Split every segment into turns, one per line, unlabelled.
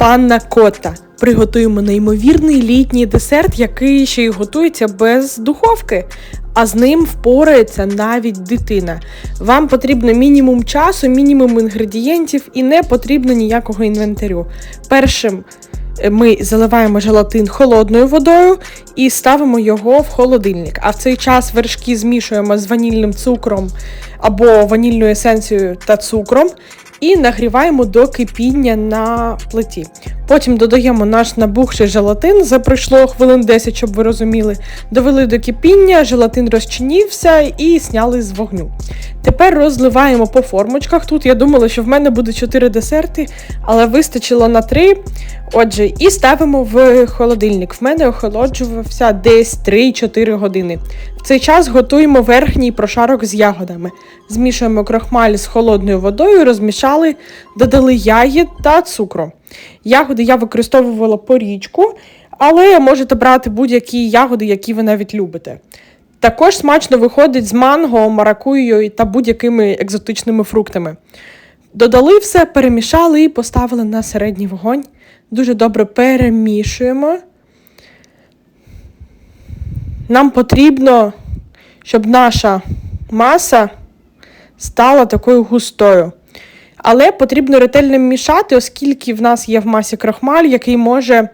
панна кота. Приготуємо неймовірний літній десерт, який ще й готується без духовки. А з ним впорається навіть дитина. Вам потрібно мінімум часу, мінімум інгредієнтів і не потрібно ніякого інвентарю. Першим е, ми заливаємо желатин холодною водою і ставимо його в холодильник. А в цей час вершки змішуємо з ванільним цукром або ванільною есенцією та цукром і нагріваємо до кипіння на плиті. Потім додаємо наш набухший желатин. Це пройшло хвилин 10, щоб ви розуміли. Довели до кипіння, желатин розчинівся і сняли з вогню. Тепер розливаємо по формочках. Тут я думала, що в мене буде 4 десерти, але вистачило на 3. Отже, і ставимо в холодильник. В мене охолоджувався десь 3-4 години. В цей час готуємо верхній прошарок з ягодами. Змішуємо крохмаль з холодною водою, розмішали, додали ягід та цукру. Ягоди я використовувала порічку, але можете брати будь-які ягоди, які ви навіть любите. Також смачно виходить з манго, маракуйою та будь-якими екзотичними фруктами. Додали все, перемішали і поставили на середній вогонь. Дуже добре перемішуємо. Нам потрібно, щоб наша маса стала такою густою. Але потрібно ретельно мішати, оскільки в нас є в масі крахмаль, який може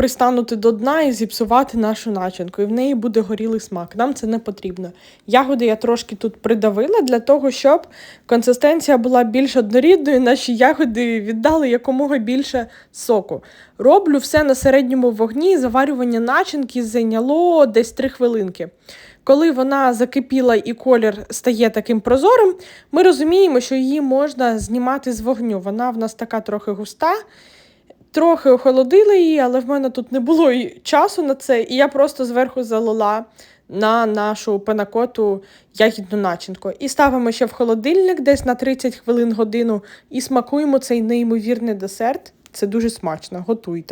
пристанути до дна і зіпсувати нашу начинку, і в неї буде горілий смак. Нам це не потрібно. Ягоди я трошки тут придавила для того, щоб консистенція була більш однорідною, наші ягоди віддали якомога більше соку. Роблю все на середньому вогні, заварювання начинки зайняло десь 3 хвилинки. Коли вона закипіла і колір стає таким прозорим, ми розуміємо, що її можна знімати з вогню. Вона в нас така трохи густа. Трохи охолодила її, але в мене тут не було й часу на це, і я просто зверху залила на нашу панакоту ягідну начинку. І ставимо ще в холодильник десь на 30 хвилин годину і смакуємо цей неймовірний десерт. Це дуже смачно. Готуйте.